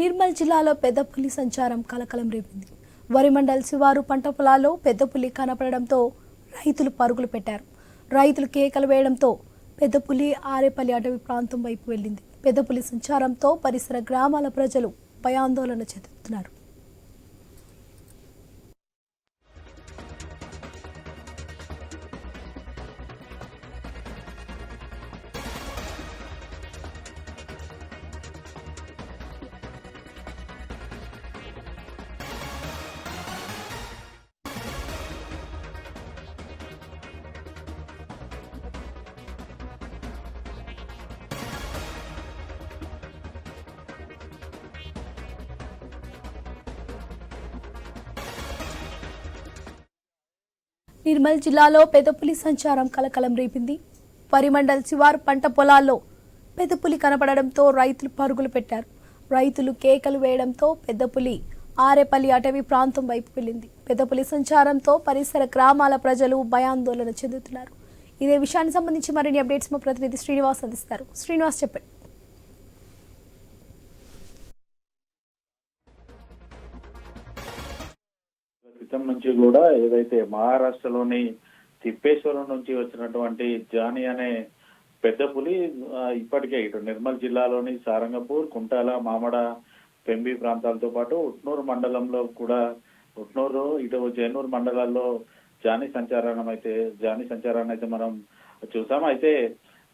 నిర్మల్ జిల్లాలో పెద్ద పులి సంచారం కలకలం రేపింది. వరిమండల్ శివారు పంట పొలాల్లో పెద్ద పులి కనపడడంతో రైతులు పరుగులు పెట్టారు. రైతులు కేకలు వేయడంతో పెద్ద పులి ఆరేపల్లి అటవీ ప్రాంతం వైపు వెళ్ళింది. పెద్ద పులి సంచారంతో పరిసర గ్రామాల ప్రజలు భయాందోళన చెందుతున్నారు. నిర్మల్ జిల్లాలో పెదపులి సంచారం కలకలం రేపింది. పరిమండల్ శివారు పంట పొలాల్లో పెద్దపులి కనపడడంతో రైతులు పరుగులు పెట్టారు. రైతులు కేకలు వేయడంతో పెద్దపులి ఆరేపల్లి అటవీ ప్రాంతం వైపు వెళ్ళింది. పెద్దపులి సంచారంతో పరిసర గ్రామాల ప్రజలు భయాందోళన చెందుతున్నారు. ఇదే విషయానికి సంబంధించి మరిన్ని అప్డేట్స్ మా ప్రతినిధి శ్రీనివాస్ అందిస్తారు. శ్రీనివాస్ చెప్పండి. క్రితం నుంచి కూడా ఏదైతే మహారాష్ట్రలోని తిప్పేశ్వరం నుంచి వచ్చినటువంటి జానీ అనే పెద్ద పులి ఇప్పటికే ఇటు నిర్మల్ జిల్లాలోని సారంగపూర్ కుంటాల మామడ పెంబి ప్రాంతాలతో పాటు ఉట్నూరు మండలంలో కూడా ఉట్నూరు ఇటు జైనూరు మండలాల్లో జానీ సంచారణం అయితే జానీ సంచారాన్ని అయితే మనం చూసాం. అయితే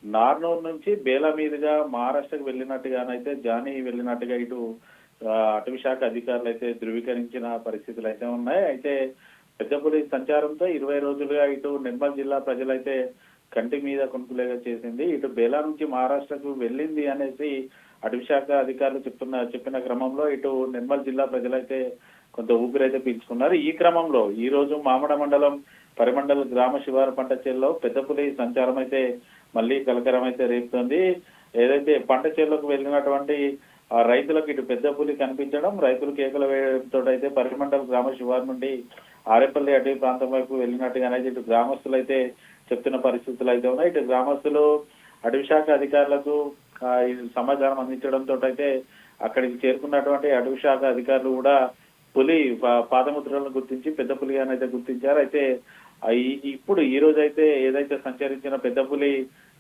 నార్నూరు నుంచి బేల మీదుగా మహారాష్ట్రకు వెళ్ళినట్టుగానైతే జానీ వెళ్ళినట్టుగా ఇటు అటవీ శాఖ అధికారులు అయితే ధృవీకరించిన పరిస్థితులు అయితే ఉన్నాయి. అయితే పెద్దపులి సంచారంతో ఇరవై రోజులుగా ఇటు నిర్మల్ జిల్లా ప్రజలైతే కంటి మీద కొనుక్కులేగా చేసింది. ఇటు బేలా నుంచి మహారాష్ట్రకు వెళ్ళింది అనేసి అటవీ శాఖ అధికారులు చెప్తున్న చెప్పిన క్రమంలో ఇటు నిర్మల్ జిల్లా ప్రజలైతే కొంత ఊపిరైతే పీల్చుకున్నారు. ఈ క్రమంలో ఈ రోజు మామడ మండలం పరిమండల గ్రామ శివారు పంట చేల్లో పెద్దపులి సంచారం అయితే మళ్ళీ కలకరం అయితే రేపుతోంది. ఏదైతే పంట చేల్లోకి వెళ్ళినటువంటి రైతులకు ఇటు పెద్ద పులి కనిపించడం రైతులు కేకలు వేయడంతో అయితే పరిమండల గ్రామ శివారు నుండి ఆరేపల్లి అటవీ ప్రాంతం వైపు వెళ్ళినట్టుగానైతే ఇటు గ్రామస్తులు అయితే చెప్తున్న పరిస్థితులు అయితే ఉన్నాయి. ఇటు గ్రామస్తులు అటవీ శాఖ అధికారులకు సమాచారం అందించడంతో అయితే అక్కడికి చేరుకున్నటువంటి అటవీ శాఖ అధికారులు కూడా పులి పాదముద్రలను గుర్తించి పెద్ద పులి అని అయితే గుర్తించారు. అయితే ఇప్పుడు ఈ రోజు అయితే ఏదైతే సంచరించిన పెద్ద పులి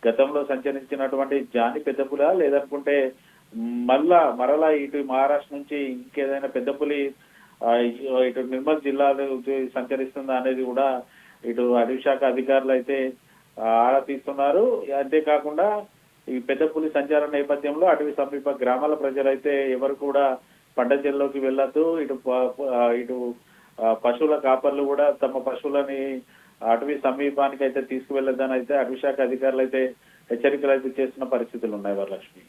గతంలో సంచరించినటువంటి జాని పెద్ద పులా లేదనుకుంటే మళ్ళా మరలా ఇటు మహారాష్ట్ర నుంచి ఇంకేదైనా పెద్దపులి ఇటు నిర్మల్ జిల్లాలో సంచరిస్తుందా అనేది కూడా ఇటు అటవీ శాఖ అధికారులు అయితే ఆరా తీస్తున్నారు. అంతేకాకుండా ఈ పెద్దపులి సంచార నేపథ్యంలో అటవీ సమీప గ్రామాల ప్రజలైతే ఎవరు కూడా పంట చేల్లోకి వెళ్ళొద్దు. ఇటు ఇటు పశువుల కాపర్లు కూడా తమ పశువులని అటవీ సమీపానికి అయితే తీసుకువెళ్ళొద్దని అయితే అటవీ శాఖ అధికారులు అయితే హెచ్చరికలు అయితే చేస్తున్న పరిస్థితులు ఉన్నాయి వరలక్ష్మి.